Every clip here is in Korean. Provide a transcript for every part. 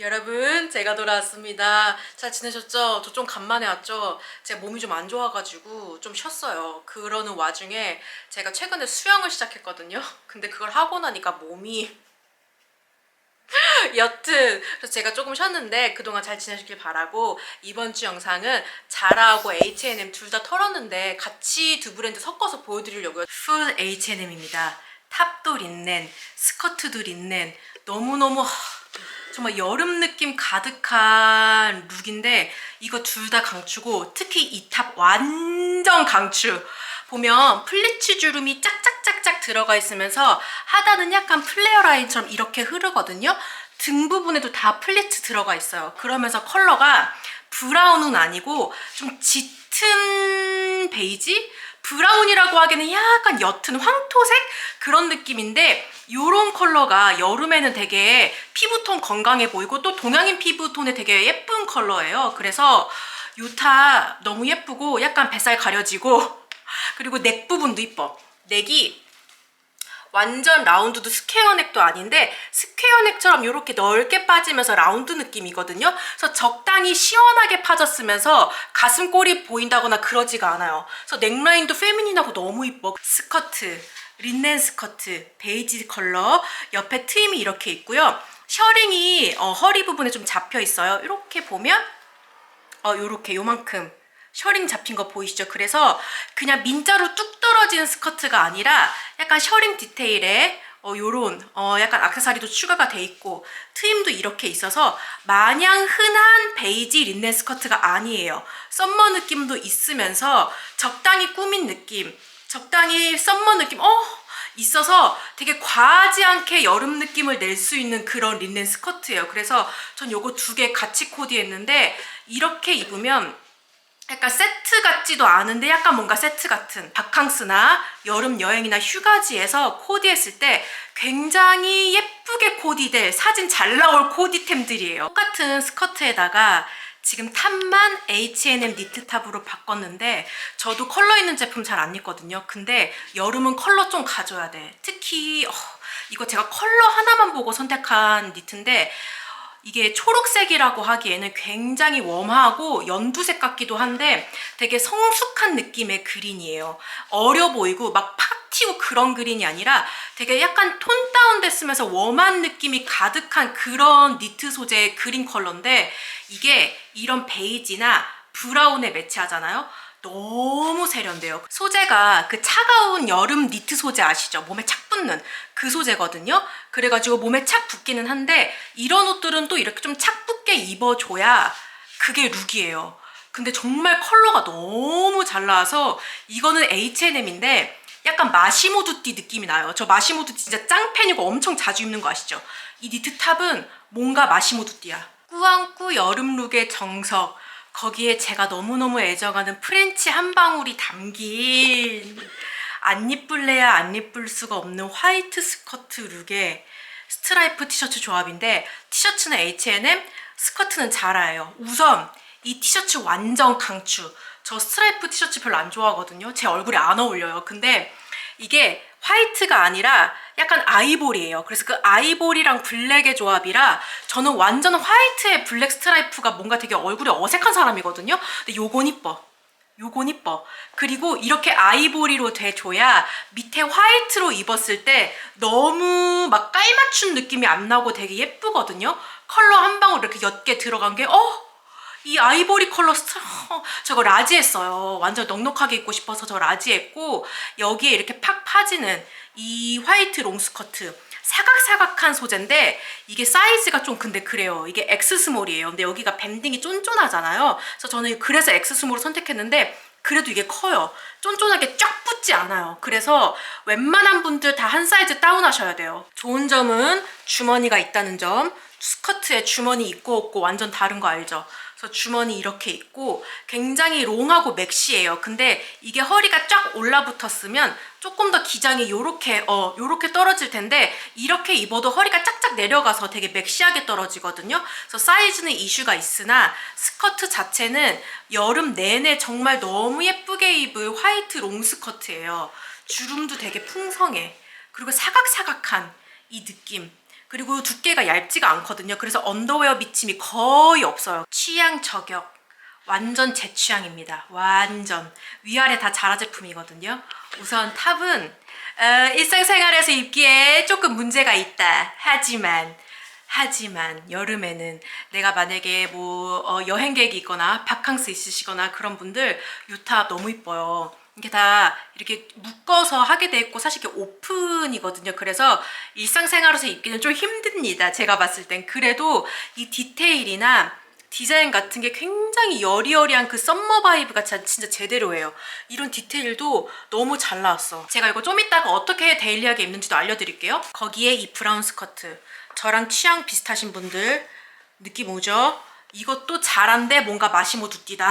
여러분 제가 돌아왔습니다. 잘 지내셨죠? 저 좀 간만에 왔죠? 제가 몸이 좀 안 좋아가지고 좀 쉬었어요. 그러는 와중에 제가 최근에 수영을 시작했거든요. 근데 그걸 하고 나니까 몸이 여튼 그래서 제가 조금 쉬었는데 그동안 잘 지내셨길 바라고 이번 주 영상은 자라하고 H&M 둘 다 털었는데 같이 두 브랜드 섞어서 보여드리려고요. 풀 H&M입니다. 탑도 린넨 스커트도 린넨 너무너무 하, 정말 여름 느낌 가득한 룩인데 이거 둘 다 강추고 특히 이 탑 완전 강추. 보면 플리츠 주름이 짝짝짝짝 들어가 있으면서 하단은 약간 플레어 라인처럼 이렇게 흐르거든요. 등 부분에도 다 플리츠 들어가 있어요. 그러면서 컬러가 브라운은 아니고 좀 짙은 베이지? 브라운이라고 하기에는 약간 옅은 황토색 그런 느낌인데 이런 컬러가 여름에는 되게 피부톤 건강해 보이고 또 동양인 피부톤에 되게 예쁜 컬러예요. 그래서 요타 너무 예쁘고 약간 뱃살 가려지고 그리고 넥 부분도 이뻐. 넥이 완전 라운드도 스퀘어 넥도 아닌데 스퀘어 넥처럼 이렇게 넓게 빠지면서 라운드 느낌이거든요. 그래서 적당히 시원하게 파졌으면서 가슴골이 보인다거나 그러지가 않아요. 그래서 넥라인도 페미닌하고 너무 이뻐. 스커트, 린넨 스커트, 베이지 컬러, 옆에 트임이 이렇게 있고요. 셔링이 어, 허리 부분에 좀 잡혀 있어요. 이렇게 보면 어, 요렇게 요만큼 셔링 잡힌 거 보이시죠? 그래서 그냥 민자로 뚝 떨어지는 스커트가 아니라 약간 셔링 디테일에 어, 요런 어, 약간 악세사리도 추가가 돼 있고 트임도 이렇게 있어서 마냥 흔한 베이지 린넨 스커트가 아니에요. 썸머 느낌도 있으면서 적당히 꾸민 느낌, 적당히 썸머 느낌, 어 있어서 되게 과하지 않게 여름 느낌을 낼 수 있는 그런 린넨 스커트예요. 그래서 전 요거 두 개 같이 코디했는데 이렇게 입으면 약간 세트 같지도 않은데 약간 뭔가 세트 같은 바캉스나 여름 여행이나 휴가지에서 코디했을 때 굉장히 예쁘게 코디될 사진 잘 나올 코디템들이에요. 똑같은 스커트에다가 지금 탑만 H&M 니트 탑으로 바꿨는데 저도 컬러 있는 제품 잘 안 입거든요. 근데 여름은 컬러 좀 가져야 돼. 특히 어, 이거 제가 컬러 하나만 보고 선택한 니트인데 이게 초록색이라고 하기에는 굉장히 웜하고 연두색 같기도 한데 되게 성숙한 느낌의 그린이에요. 어려 보이고 막 팍 튀고 그런 그린이 아니라 되게 약간 톤 다운 됐으면서 웜한 느낌이 가득한 그런 니트 소재의 그린 컬러인데 이게 이런 베이지나 브라운에 매치하잖아요. 너무 세련돼요. 소재가 그 차가운 여름 니트 소재 아시죠? 몸에 착 붙는 그 소재거든요. 그래가지고 몸에 착 붙기는 한데 이런 옷들은 또 이렇게 좀 착 붙게 입어줘야 그게 룩이에요. 근데 정말 컬러가 너무 잘 나와서 이거는 H&M인데 약간 마시모두띠 느낌이 나요. 저 마시모두띠 진짜 짱팬이고 엄청 자주 입는 거 아시죠? 이 니트 탑은 뭔가 마시모두띠야. 꾸안꾸 여름 룩의 정석. 거기에 제가 너무너무 애정하는 프렌치 한 방울이 담긴 안 이쁠래야 안 이쁠 수가 없는 화이트 스커트 룩에 스트라이프 티셔츠 조합인데 티셔츠는 H&M, 스커트는 자라예요. 우선 이 티셔츠 완전 강추. 저 스트라이프 티셔츠 별로 안 좋아하거든요. 제 얼굴에 안 어울려요. 근데 이게 화이트가 아니라 약간 아이보리예요. 그래서 그 아이보리랑 블랙의 조합이라 저는 완전 화이트에 블랙 스트라이프가 뭔가 되게 얼굴에 어색한 사람이거든요. 근데 요건 이뻐. 요건 이뻐. 그리고 이렇게 아이보리로 돼줘야 밑에 화이트로 입었을 때 너무 막 깔맞춘 느낌이 안 나고 되게 예쁘거든요. 컬러 한 방울 이렇게 옅게 들어간 게 어? 이 아이보리 컬러 스트 어, 저거 라지 했어요. 완전 넉넉하게 입고 싶어서 저 라지 했고 여기에 이렇게 팍 파지는 이 화이트 롱스커트 사각사각한 소재인데 이게 사이즈가 좀 근데 그래요. 이게 X 스몰이에요. 근데 여기가 밴딩이 쫀쫀하잖아요. 그래서 저는 그래서 X 스몰을 선택했는데 그래도 이게 커요. 쫀쫀하게 쫙 붙지 않아요. 그래서 웬만한 분들 다 한 사이즈 다운하셔야 돼요. 좋은 점은 주머니가 있다는 점. 스커트에 주머니 있고 없고 완전 다른 거 알죠? 그래서 주머니 이렇게 있고 굉장히 롱하고 맥시예요. 근데 이게 허리가 쫙 올라붙었으면 조금 더 기장이 요렇게 어 요렇게 떨어질 텐데 이렇게 입어도 허리가 짝짝 내려가서 되게 맥시하게 떨어지거든요. 그래서 사이즈는 이슈가 있으나 스커트 자체는 여름 내내 정말 너무 예쁘게 입을 화이트 롱 스커트예요. 주름도 되게 풍성해. 그리고 사각사각한 이 느낌. 그리고 두께가 얇지가 않거든요. 그래서 언더웨어 비침이 거의 없어요. 취향 저격. 완전 제 취향입니다. 완전. 위아래 다 자라 제품이거든요. 우선 탑은 어, 일상생활에서 입기에 조금 문제가 있다. 하지만 하지만 여름에는 내가 만약에 뭐 어, 여행객이 있거나 바캉스 있으시거나 그런 분들 유탑 너무 이뻐요. 이게 다 이렇게 묶어서 하게 돼 있고 사실 이게 오픈이거든요. 그래서 일상생활에서 입기는 좀 힘듭니다. 제가 봤을 땐 그래도 이 디테일이나 디자인 같은 게 굉장히 여리여리한 그 썸머 바이브가 자- 진짜 제대로예요. 이런 디테일도 너무 잘 나왔어. 제가 이거 좀 이따가 어떻게 데일리하게 입는지도 알려드릴게요. 거기에 이 브라운 스커트. 저랑 취향 비슷하신 분들 느낌 오죠? 이것도 잘한데 뭔가 마시모 두띠다.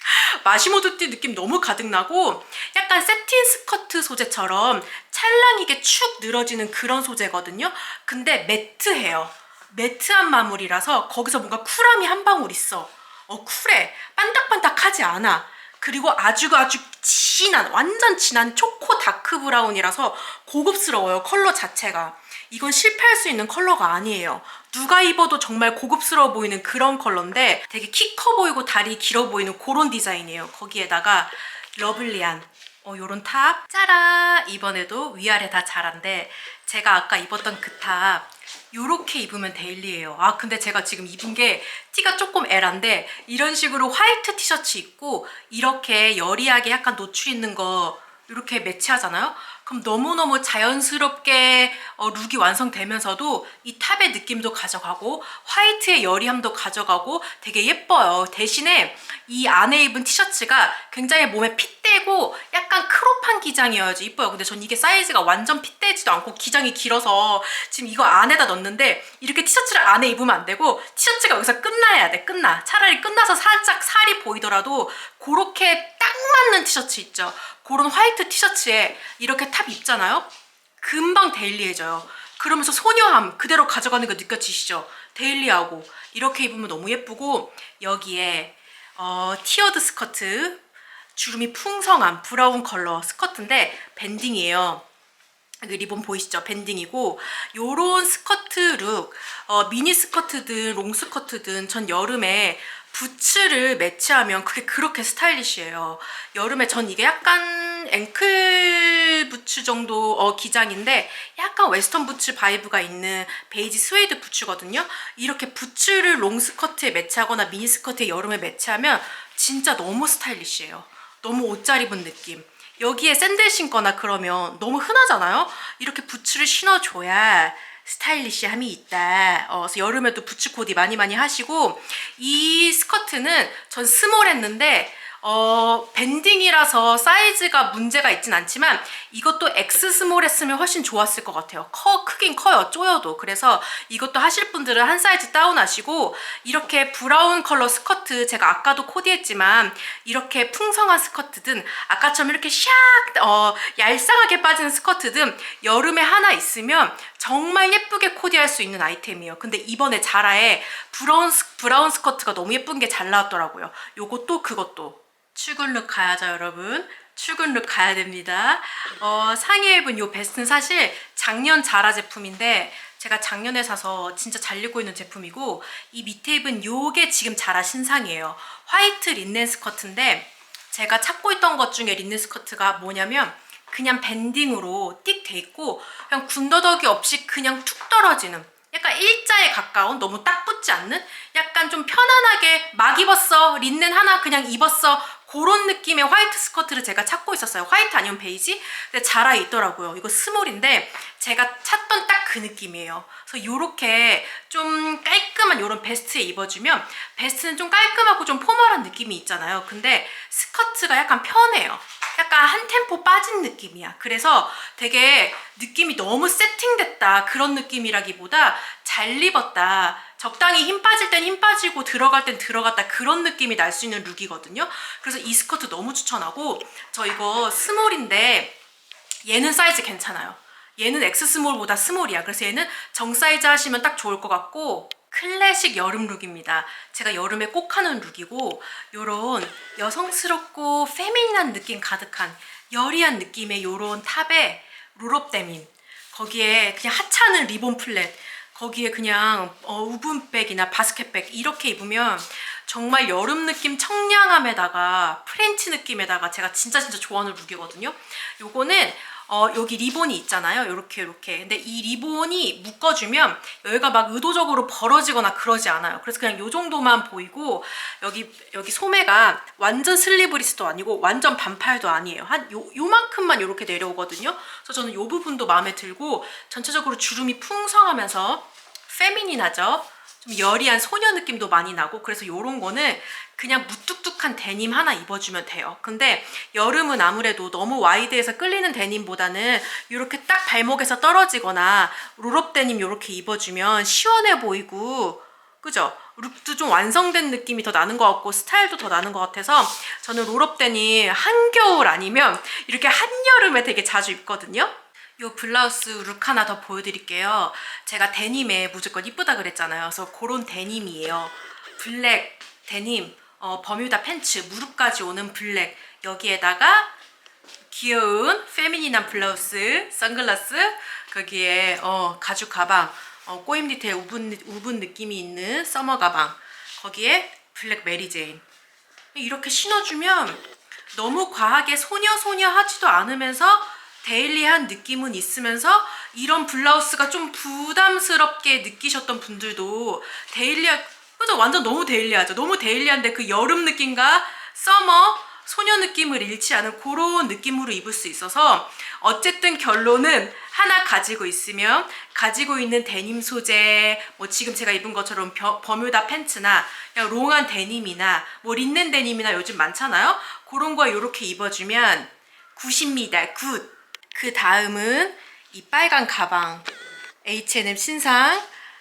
마시모 두띠 느낌 너무 가득 나고 약간 세틴 스커트 소재처럼 찰랑이게 축 늘어지는 그런 소재거든요. 근데 매트해요. 매트한 마무리라서 거기서 뭔가 쿨함이 한 방울 있어. 어 쿨해. 반딱반딱하지 않아. 그리고 아주 아주 진한 완전 진한 초코 다크 브라운이라서 고급스러워요 컬러 자체가 이건 실패할 수 있는 컬러가 아니에요 누가 입어도 정말 고급스러워 보이는 그런 컬러인데 되게 키 커 보이고 다리 길어 보이는 그런 디자인이에요. 거기에다가 러블리한 어, 요런 탑. 짜라! 이번에도 위아래 다 자란데 제가 아까 입었던 그 탑 요렇게 입으면 데일리예요. 아 근데 제가 지금 입은 게 티가 조금 에란데 이런 식으로 화이트 티셔츠 입고 이렇게 여리하게 약간 노출 있는 거 이렇게 매치하잖아요 그럼 너무너무 자연스럽게 어, 룩이 완성되면서도 이 탑의 느낌도 가져가고 화이트의 여리함도 가져가고 되게 예뻐요. 대신에 이 안에 입은 티셔츠가 굉장히 몸에 핏 대고 약간 크롭한 기장이어야지 이뻐요. 근데 전 이게 사이즈가 완전 핏대지도 않고 기장이 길어서 지금 이거 안에다 넣는데 이렇게 티셔츠를 안에 입으면 안 되고 티셔츠가 여기서 끝나야 돼. 끝나. 차라리 끝나서 살짝 살이 보이더라도 그렇게 딱 맞는 티셔츠 있죠. 그런 화이트 티셔츠에 이렇게 탑 입잖아요? 금방 데일리해져요. 그러면서 소녀함 그대로 가져가는 거 느껴지시죠? 데일리하고. 이렇게 입으면 너무 예쁘고 여기에 어, 티어드 스커트 주름이 풍성한 브라운 컬러 스커트인데 밴딩이에요. 그 리본 보이시죠? 밴딩이고 요런 스커트 룩 어, 미니 스커트든 롱 스커트든 전 여름에 부츠를 매치하면 그게 그렇게 스타일리시해요. 여름에 전 이게 약간 앵클 부츠 정도 어, 기장인데 약간 웨스턴 부츠 바이브가 있는 베이지 스웨이드 부츠거든요. 이렇게 부츠를 롱 스커트에 매치하거나 미니 스커트에 여름에 매치하면 진짜 너무 스타일리시해요 너무 옷 잘 입은 느낌 여기에 샌들 신거나 그러면 너무 흔하잖아요. 이렇게 부츠를 신어줘야 스타일리시함이 있다. 어, 그래서 여름에도 부츠 코디 많이 많이 하시고 이 스커트는 전 스몰 했는데 어, 밴딩이라서 사이즈가 문제가 있진 않지만 이것도 X 스몰 했으면 훨씬 좋았을 것 같아요. 커, 크긴 커요. 쪼여도. 그래서 이것도 하실 분들은 한 사이즈 다운하시고 이렇게 브라운 컬러 스커트 제가 아까도 코디했지만 이렇게 풍성한 스커트든 아까처럼 이렇게 샥 어, 얄쌍하게 빠지는 스커트든 여름에 하나 있으면 정말 예쁘게 코디할 수 있는 아이템이에요. 근데 이번에 자라에 브라운, 스- 브라운 스커트가 너무 예쁜 게 잘 나왔더라고요. 요것도 그것도. 출근 룩 가야죠, 여러분. 출근 룩 가야 됩니다. 어, 상의에 입은 요 베스트는 사실 작년 자라 제품인데 제가 작년에 사서 진짜 잘 입고 있는 제품이고 이 밑에 입은 요게 지금 자라 신상이에요. 화이트 린넨 스커트인데 제가 찾고 있던 것 중에 린넨 스커트가 뭐냐면 그냥 밴딩으로 띡 돼 있고 그냥 군더더기 없이 그냥 툭 떨어지는 약간 일자에 가까운 너무 딱 붙지 않는 약간 좀 편안하게 막 입었어 린넨 하나 그냥 입었어 그런 느낌의 화이트 스커트를 제가 찾고 있었어요. 화이트 아니면 베이지? 근데 자라 있더라고요. 이거 스몰인데 제가 찾던 딱 그 느낌이에요. 그래서 요렇게 좀 깔끔한 요런 베스트에 입어주면 베스트는 좀 깔끔하고 좀 포멀한 느낌이 있잖아요. 근데 스커트가 약간 편해요. 약간 한 템포 빠진 느낌이야. 그래서 되게 느낌이 너무 세팅됐다. 그런 느낌이라기보다 잘 입었다. 적당히 힘 빠질 땐 힘 빠지고 들어갈 땐 들어갔다 그런 느낌이 날 수 있는 룩이거든요. 그래서 이 스커트 너무 추천하고 저 이거 스몰인데 얘는 사이즈 괜찮아요. 얘는 X 스몰보다 스몰이야. 그래서 얘는 정 사이즈 하시면 딱 좋을 것 같고 클래식 여름 룩입니다. 제가 여름에 꼭 하는 룩이고 요런 여성스럽고 페미닌한 느낌 가득한 여리한 느낌의 요런 탑에 롤업 데님 거기에 그냥 하찮은 리본 플랫 거기에 그냥 어, 우분백이나 바스켓백 이렇게 입으면 정말 여름 느낌 청량함에다가 프렌치 느낌에다가 제가 진짜 진짜 좋아하는 룩이거든요. 요거는 어, 여기 리본이 있잖아요. 요렇게 요렇게. 근데 이 리본이 묶어주면 여기가 막 의도적으로 벌어지거나 그러지 않아요. 그래서 그냥 요 정도만 보이고 여기 여기 소매가 완전 슬리브리스도 아니고 완전 반팔도 아니에요. 한 요, 요만큼만 요렇게 내려오거든요. 그래서 저는 요 부분도 마음에 들고 전체적으로 주름이 풍성하면서 페미닌하죠. 좀 여리한 소녀 느낌도 많이 나고 그래서 요런 거는 그냥 무뚝뚝한 데님 하나 입어주면 돼요. 근데 여름은 아무래도 너무 와이드해서 끌리는 데님보다는 이렇게 딱 발목에서 떨어지거나 롤업 데님 이렇게 입어주면 시원해 보이고 그죠? 룩도 좀 완성된 느낌이 더 나는 것 같고 스타일도 더 나는 것 같아서 저는 롤업 데님 한겨울 아니면 이렇게 한여름에 되게 자주 입거든요. 요 블라우스 룩 하나 더 보여드릴게요. 제가 데님에 무조건 이쁘다 그랬잖아요. 그래서 그런 데님이에요. 블랙 데님, 어, 버뮤다 팬츠, 무릎까지 오는 블랙. 여기에다가 귀여운 페미닌한 블라우스, 선글라스, 거기에 어, 가죽 가방, 어, 꼬임 디테일 우분, 우분 느낌이 있는 서머 가방, 거기에 블랙 메리제인. 이렇게 신어주면 너무 과하게 소녀 소녀 하지도 않으면서 데일리한 느낌은 있으면서 이런 블라우스가 좀 부담스럽게 느끼셨던 분들도 데일리한 그죠 완전 너무 데일리하죠. 너무 데일리한데 그 여름 느낌과 서머 소녀 느낌을 잃지 않은 그런 느낌으로 입을 수 있어서 어쨌든 결론은 하나 가지고 있으면 가지고 있는 데님 소재 뭐 지금 제가 입은 것처럼 벼- 버뮤다 팬츠나 그냥 롱한 데님이나 뭐 린넨 데님이나 요즘 많잖아요. 그런 거 이렇게 입어주면 굿입니다. 굿 그 다음은 이 빨간 가방 H&M 신상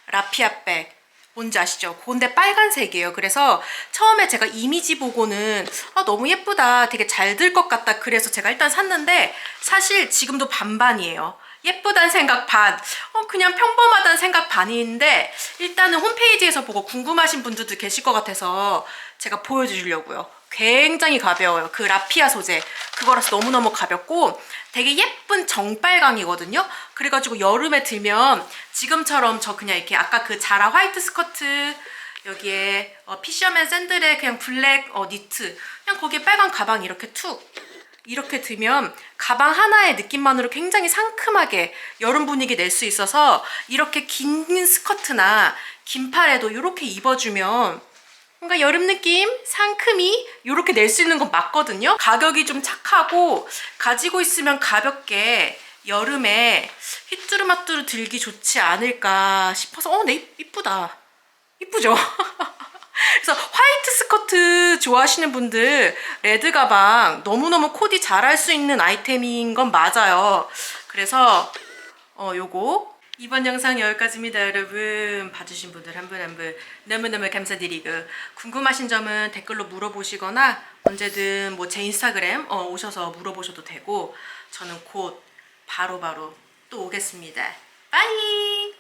라피아백 뭔지 아시죠? 근데 빨간색이에요. 그래서 처음에 제가 이미지 보고는 아, 너무 예쁘다. 되게 잘 들 것 같다. 그래서 제가 일단 샀는데 사실 지금도 반반이에요. 예쁘단 생각 반, 어, 그냥 평범하다는 생각 반인데 일단은 홈페이지에서 보고 궁금하신 분들도 계실 것 같아서 제가 보여주려고요. 굉장히 가벼워요. 그 라피아 소재. 그거라서 너무너무 가볍고 되게 예쁜 정빨강이거든요. 그래가지고 여름에 들면 지금처럼 저 그냥 이렇게 아까 그 자라 화이트 스커트 여기에 어, 피셔맨 샌들에 그냥 블랙 어, 니트 그냥 거기에 빨간 가방 이렇게 툭 이렇게 들면 가방 하나의 느낌만으로 굉장히 상큼하게 여름 분위기 낼 수 있어서 이렇게 긴 스커트나 긴 팔에도 이렇게 입어주면 뭔가 여름 느낌, 상큼이 이렇게 낼 수 있는 건 맞거든요. 가격이 좀 착하고 가지고 있으면 가볍게 여름에 휘뚜루마뚜루 들기 좋지 않을까 싶어서 어, 네 이쁘다. 이쁘죠? 그래서 화이트 스커트 좋아하시는 분들 레드 가방 너무너무 코디 잘할 수 있는 아이템인 건 맞아요. 그래서 어 요거 이번 영상 여기까지입니다 여러분. 봐주신 분들 한 분 한 분 너무너무 감사드리고. 궁금하신 점은 댓글로 물어보시거나 언제든 뭐 제 인스타그램 어, 오셔서 물어보셔도 되고 저는 곧 바로바로 또 오겠습니다. 빠이